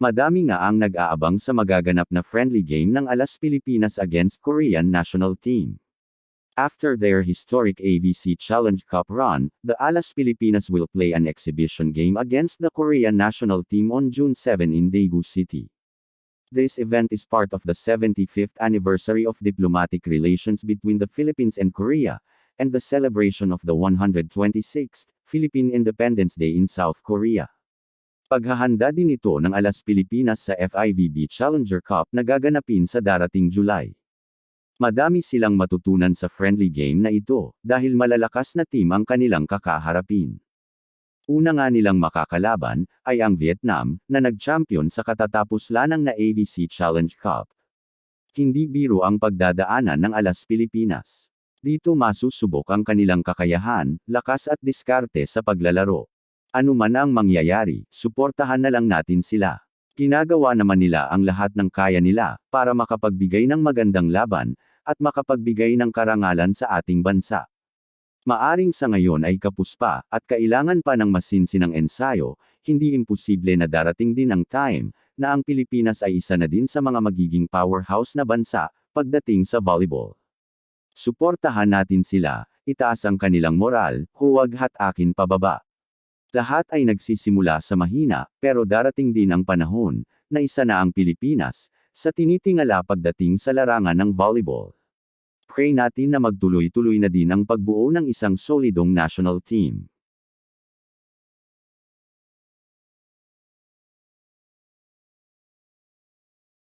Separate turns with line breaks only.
Madami nga ang nag-aabang sa magaganap na friendly game ng Alas Pilipinas against Korean national team. After their historic AVC Challenge Cup run, the Alas Pilipinas will play an exhibition game against the Korean national team on June 7 in Daegu City. This event is part of the 75th anniversary of diplomatic relations between the Philippines and Korea, and the celebration of the 126th Philippine Independence Day in South Korea. Paghahanda din ito ng Alas Pilipinas sa FIVB Challenger Cup na gaganapin sa darating July. Madami silang matutunan sa friendly game na ito, dahil malalakas na team ang kanilang kakaharapin. Una nga nilang makakalaban, ay ang Vietnam, na nag-champion sa katatapos lanang na AVC Challenge Cup. Hindi biro ang pagdadaanan ng Alas Pilipinas. Dito masusubok ang kanilang kakayahan, lakas at diskarte sa paglalaro. Ano man ang mangyayari, suportahan na lang natin sila. Ginagawa naman nila ang lahat ng kaya nila, para makapagbigay ng magandang laban, at makapagbigay ng karangalan sa ating bansa. Maaring sa ngayon ay kapus pa, at kailangan pa ng masinsinang ensayo, hindi imposible na darating din ang time, na ang Pilipinas ay isa na din sa mga magiging powerhouse na bansa, pagdating sa volleyball. Suportahan natin sila, itaas ang kanilang moral, huwag hat akin pababa. Lahat ay nagsisimula sa mahina, pero darating din ang panahon, na isa na ang Pilipinas, sa tinitingala pagdating sa larangan ng volleyball. Pray natin na magtuloy-tuloy na din ang pagbuo ng isang solidong national team.